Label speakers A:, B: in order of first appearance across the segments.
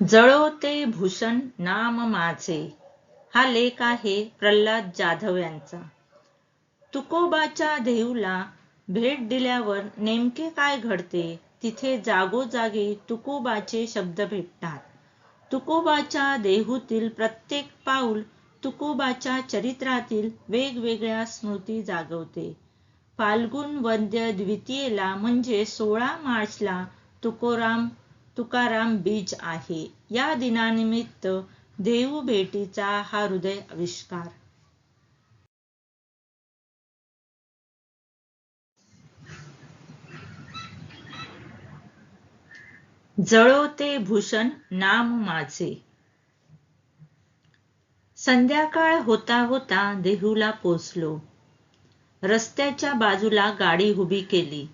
A: जळोते भूषण नाम माझे. हा लेख आहे प्रल्हाद जाधव यांचा. तुकोबाच्या देऊला भेट दिल्यावर नेमके काय घडते? तिथे जागोजागी तुकोबाचे शब्द भेटतात. तुकोबाच्या देहूतील प्रत्येक पाऊल तुकोबाच्या चरित्रातील वेगवेगळ्या स्मृती जागवते. फाल्गुन वद्य द्वितीयेला म्हणजे सोळा मार्चला तुकोराम तुकाराम बीज आहे. या दिनानिमित्त देऊ भेटीचा हा हृदय आविष्कार. जळोते भूषण नाम माझे. संध्याकाळ होता होता देहूला पोचलो. रस्त्याच्या बाजूला गाडी उभी केली.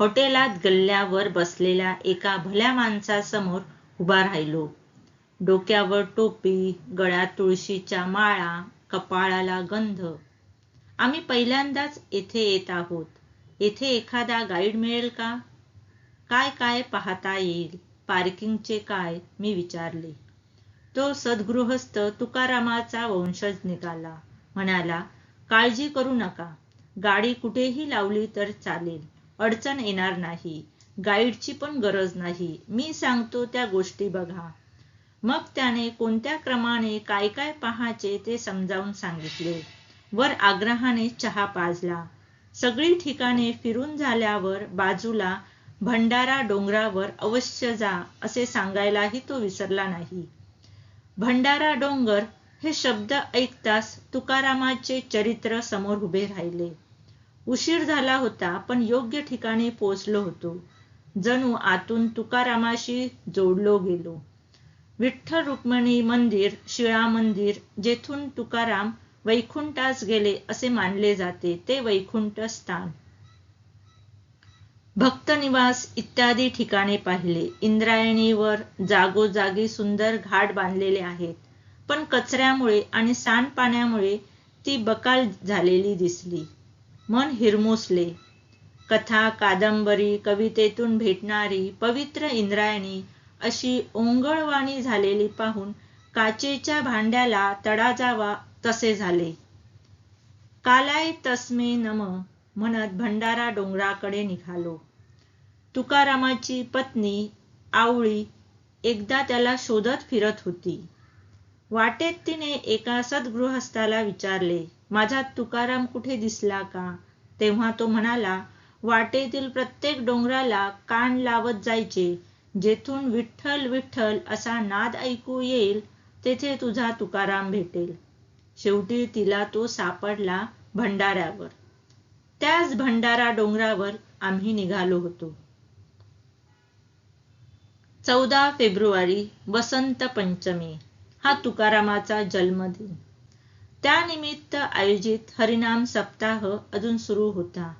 A: हॉटेलात गल्ल्यावर बसलेल्या एका भल्या माणसासमोर उभा राहिलो. डोक्यावर टोपी गळ्यात तुळशीच्या माळा कपाळाला गंध. आम्ही पहिल्यांदाच येथे येत आहोत. येथे एखादा गाईड मिळेल का? काय काय पाहता येईल? पार्किंगचे काय? मी विचारले. तो सद्गृहस्थ तुकारामाचा वंशज निघाला. म्हणाला काळजी करू नका. गाडी कुठेही लावली तर चालेल. अडचण येणार नाही. गाईडची पण गरज नाही. मी सांगतो त्या गोष्टी बघा. मग त्याने कोणत्या क्रमाने काय काय पाहायचे ते समजावून सांगितले. वर आग्रहाने चहा पाजला. सगळी ठिकाणे फिरून झाल्यावर बाजूला भंडारा डोंगरावर अवश्य जा असे सांगायलाही तो विसरला नाही. भंडारा डोंगर हे शब्द ऐकताच तुकारामाचे चरित्र समोर उभे राहिले. उशीर झाला होता पण योग्य ठिकाणी पोचलो होतो. जणू आतून तुकारामाशी जोडलो गेलो. विठ्ठल रुक्मिणी मंदिर शिळा मंदिर जेथून तुकाराम वैकुंठास गेले असे मानले जाते ते वैकुंठ स्थान. भक्तनिवास इत्यादी ठिकाणे पाहिले. इंद्रायणीवर जागोजागी सुंदर घाट बांधलेले आहेत. पण कचऱ्यामुळे आणि सांडपाण्यामुळे ती बकाल झालेली दिसली. मन हिरमोसले. कथा कादंबरी कवितेतून भेटणारी पवित्र इंद्रायणी अशी ओंगळवाणी झालेली पाहून काचेच्या भांड्याला तडा जावा तसे झाले. कालाय तस्मे नम म्हणत भंडारा डोंगराकडे निघालो. तुकारामाची पत्नी आवळी एकदा त्याला शोधत फिरत होती. वाटेत तिने एका सद्गृहस्थाला विचारले माझा तुकाराम कुठे दिसला का? तेव्हा तो म्हणाला वाटेतील प्रत्येक डोंगराला कान लावत जायचे. जेथून विठ्ठल विठ्ठल असा नाद ऐकू येईल तेथे तुझा तुकाराम भेटेल. शेवटी तिला तो सापडला भंडाऱ्यावर. त्याच भंडारा डोंगरावर आम्ही निघालो होतो. चौदा फेब्रुवारी वसंत पंचमी. हा तुकारामाचा जन्मदिन. त्यानिमित्त आयोजित हरिनाम सप्ताह अजून सुरू होता.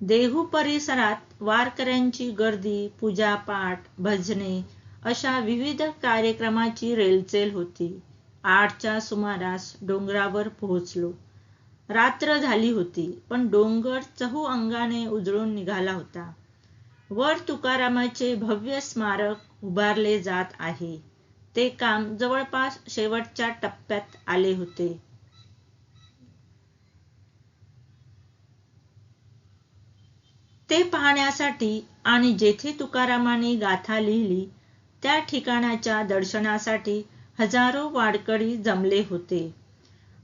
A: देहू परिसरात वारकऱ्यांची गर्दी पूजापाठ भजने अशा विविध कार्यक्रमाची रेलचेल होती. आठच्या सुमारास डोंगरावर पोहोचलो. रात्र झाली होती पण डोंगर चहू अंगाने उजळून निघाला होता. वर तुकारामाचे भव्य स्मारक उभारले जात आहे. ते काम जवळपास शेवटच्या टप्प्यात आले होते. ते पाहण्यासाठी आणि जेथे तुकारामाने गाथा लिहिली त्या ठिकाणाच्या दर्शनासाठी हजारो वाडकरी जमले होते.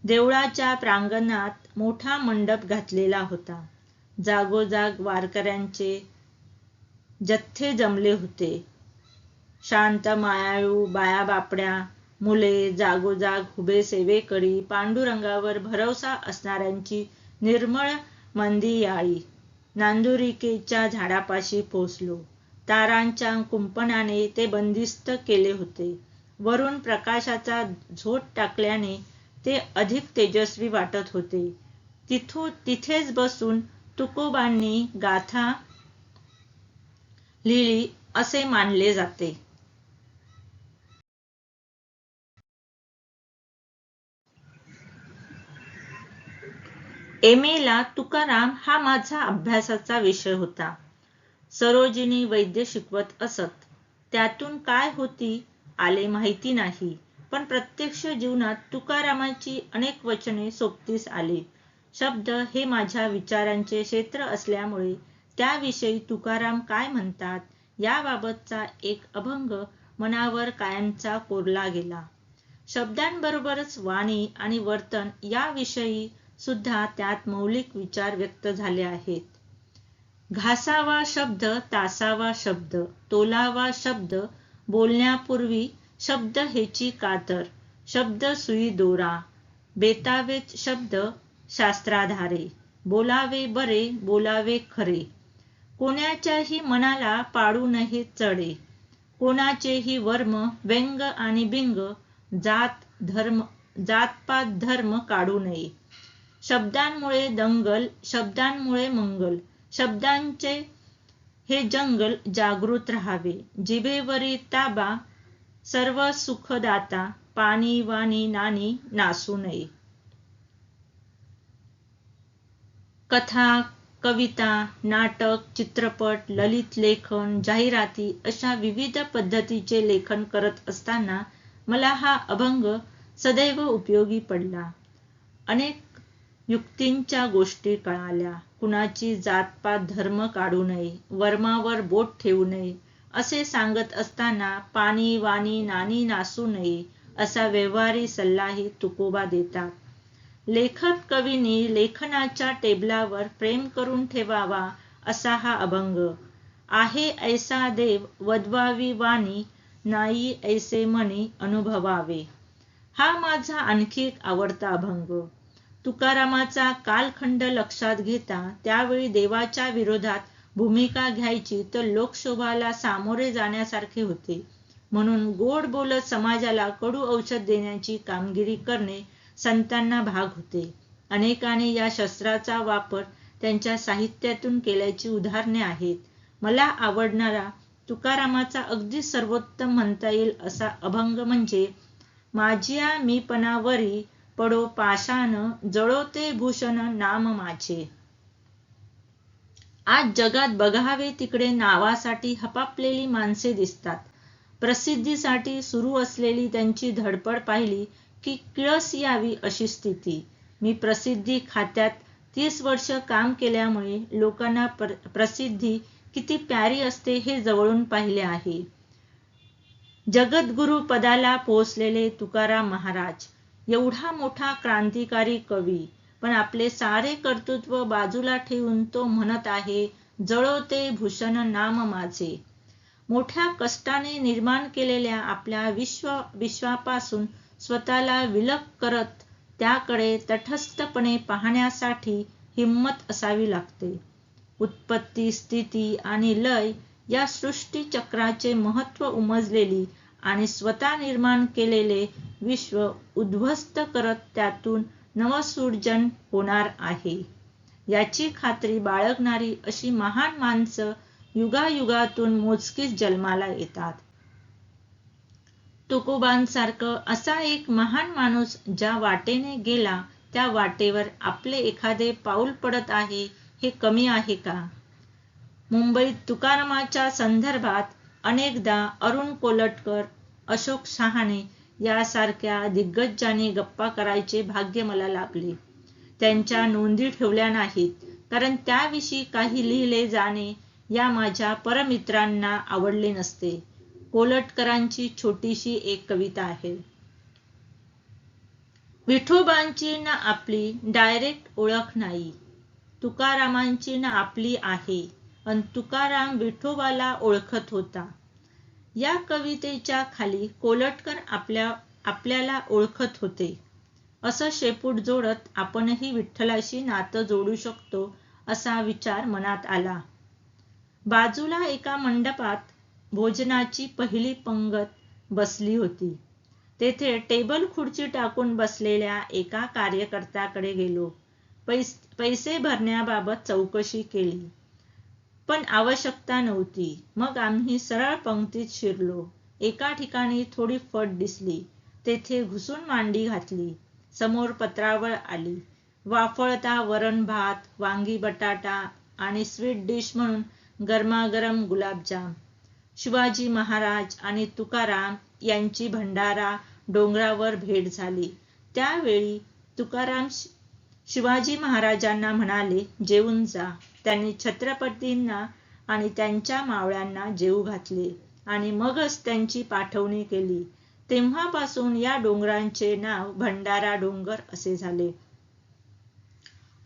A: देवळाच्या प्रांगणात मोठा मंडप घातलेला होता. जागोजाग वारकऱ्यांचे जथ्थे जमले होते. शांत मायाळू बायाबापड्या मुले जागोजाग हुबे सेवेकरी पांडुरंगावर भरवसा असणाऱ्यांची निर्मळ मंदियाळी नांदुरिकेच्या झाडापाशी पोचलो तारांच्या कुंपणाने ते बंदिस्त केले होते. वरून प्रकाशाचा झोत टाकल्याने ते अधिक तेजस्वी वाटत होते. तिथू तिथेच बसून तुकोबांनी गाथा लिहिली असे मानले जाते. एम ला तुकाराम हा माझा अभ्यासाचा विषय होता. सरोजिनी वैद्य शिकवत असत. त्यातून काय होती आले माहिती नाही. पण प्रत्यक्ष जीवनात तुकारामाची अनेक वचने सोबतीस आली. शब्द हे माझ्या विचारांचे क्षेत्र असल्यामुळे त्याविषयी तुकाराम काय म्हणतात याबाबतचा एक अभंग मनावर कायमचा कोरला गेला. शब्दांबरोबरच वाणी आणि वर्तन याविषयी सुद्धा त्यात मौलिक विचार व्यक्त झाले आहेत. घासावा शब्द तासावा शब्द तोलावा शब्द बोलण्यापूर्वी शब्द हेची कातर शब्द सुई दोरा बेतावेच शब्द शास्त्राधारे बोलावे बरे बोलावे खरे. कोणाच्याही मनाला पाडू नये चढे. कोणाचेही वर्म व्यंग आणि बिंग जात धर्म जातपात धर्म काढू नये. शब्दांमुळे दंगल शब्दांमुळे मंगल. शब्दांचे हे जंगल जागृत राहावे. जिभेवरी ताबा सर्व सुखदाता पाणी वाणी नाणी नासू नये. कथा कविता नाटक चित्रपट ललित लेखन जाहिराती अशा विविध पद्धतीचे लेखन करत असताना मला हा अभंग सदैव उपयोगी पडला. अनेक युक्तींच्या गोष्टी कळाल्या. कुणाची जातपात धर्म काढू नये वर्मावर बोट ठेवू नये असे सांगत असताना पाणी वाणी नाणी नासू नये असा व्यवहारी सल्लाही तुकोबा देतात. लेखक कवीनी लेखनाच्या टेबलावर प्रेम करून ठेवावा असा हा अभंग. आहे ऐसा देव वदवावी वाणी नाही ऐसे मनी अनुभवावे. हा माझा आणखी एक आवडता अभंग. तुकारामाचा कालखंड लक्षात घेता त्यावेळी देवाच्या विरोधात भूमिका घ्यायची तर लोकशोभाला सामोरे जाण्यासारखे होते. म्हणून गोड बोलत समाजाला कडू औषध देण्याची कामगिरी करणे संतांना भाग होते. अनेकाने या शस्त्राचा वापर त्यांच्या साहित्यातून केल्याची उदाहरणे आहेत. मला आवडणारा तुकारामाचा अगदी सर्वोत्तम म्हणता येईल असा अभंग म्हणजे माझ्या मीपणावरी पडो पाशान जळोते भूषण नाम माझे. आज जगात बघावे तिकडे नावासाठी हपापलेली माणसे दिसतात. प्रसिद्धीसाठी सुरू असलेली त्यांची धडपड पाहिली की किळस यावी अशी स्थिती. मी प्रसिद्धी खात्यात तीस वर्ष काम केल्यामुळे लोकांना प्रसिद्धी किती प्यारी असते हे जवळून पाहिले आहे. जगद्गुरु पदाला पोहोचलेले तुकाराम महाराज एवढा मोठा क्रांतिकारी कवी पण आपले सारे कर्तृत्व बाजूला ठेवून तो म्हणत आहे जळोते भूषण नाम माझे. मोठ्या कष्टाने निर्माण केलेल्या आपल्या विश्व विश्वापासून स्वतःला विलग करत त्याकडे तटस्थपणे पाहण्यासाठी हिंमत असावी लागते. उत्पत्ती स्थिती आणि लय या सृष्टी चक्राचे महत्त्व उमजलेली आणि स्वतः निर्माण केलेले विश्व उद्ध्वस्त करत त्यातून नवसृजन होणार आहे. याची खात्री बाळगणारी अशी महान माणसं युगायुगातून मोजकीच जन्माला येतात. तुकोबांसारखं असा एक महान माणूस ज्या वाटेने गेला त्या वाटेवर आपले एखादे पाऊल पडत आहे हे कमी आहे का? मुंबईत तुकारामाच्या संदर्भात अनेकदा अरुण कोलटकर अशोक शहाणे यासारख्या दिग्गजांनी गप्पा करायचे भाग्य मला लाभले त्यांच्या नोंदी ठेवल्या नाहीत कारण त्याविषयी काही लिहिले जाणे या माझ्या परमित्रांना आवडले नसते. कोलटकरांची छोटीशी एक कविता आहे. विठोबांची ना आपली डायरेक्ट ओळख नाही. तुकारामांची ना आपली आहे. अन तुकाराम विठोबाला ओळखत होता. या कवितेच्या खाली कोलटकर आपल्या आपल्याला ओळखत होते. असं शेपूट जोडत आपणही विठ्ठलाशी नातं जोडू शकतो असा विचार मनात आला. बाजूला एका मंडपात भोजनाची पहिली पंगत बसली होती. तेथे टेबल खुर्ची टाकून बसलेल्या एका कार्यकर्त्याकडे गेलो. पैस पैसे भरण्याबाबत चौकशी केली. पण आवश्यकता नव्हती. मग आम्ही सरळ पंक्तीत शिरलो. एका ठिकाणी थोडी फट दिसली. तेथे घुसून मांडी घातली. समोर पत्रावळ आली. वाफळता वरण भात वांगी बटाटा आणि स्वीट डिश म्हणून गरमागरम गुलाबजाम. शिवाजी महाराज आणि तुकाराम यांची भंडारा डोंगरावर भेट झाली. त्यावेळी तुकाराम शिवाजी महाराजांना म्हणाले जेवून जा. त्यांनी छत्रपतींना आणि त्यांच्या मावळ्यांना जेवू घातले. आणि मगच त्यांची पाठवणी केली. तेव्हापासून या डोंगरांचे नाव भंडारा डोंगर असे झाले.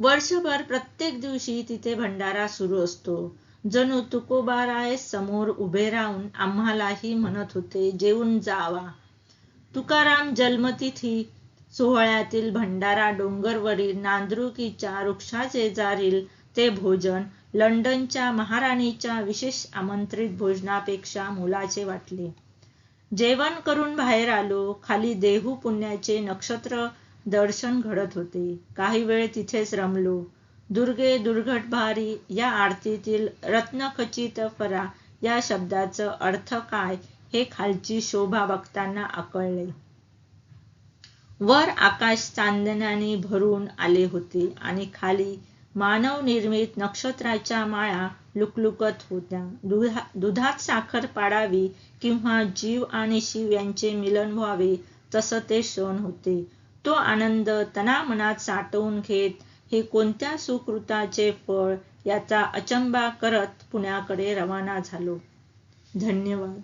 A: वर्षभर प्रत्येक दिवशी तिथे भंडारा सुरू असतो. जणू तुकोबाराय समोर उभे राहून आम्हालाही म्हणत होते जेवून जावा. तुकाराम जन्मतिथी सोहळ्यातील भंडारा डोंगरवरील नांदरुकीच्या वृक्षाशेजारील ते भोजन लंडनच्या महाराणीच्या विशेष आमंत्रित भोजनापेक्षा मोलाचे वाटले. जेवण करून बाहेर आलो खाली देहू पुण्याचे नक्षत्र दर्शन घडत होते. काही वेळ तिथेच रमलो. दुर्गे दुर्घटभारी या आरतीतील रत्नखचित फरा या शब्दाचं अर्थ काय हे खालची शोभा बघताना आकळले. वर आकाश चांदण्याने भरून आले होते आणि खाली मानव निर्मित नक्षत्राच्या माळा लुकलुकत होत्या. दुधा दुधात साखर पाडावी किंवा जीव आणि शिव यांचे मिलन व्हावे तसं ते क्षण होते. तो आनंद तनामनात साठवून घेत हे कोणत्या सुकृताचे फळ याचा अचंबा करत पुण्याकडे रवाना झालो. धन्यवाद.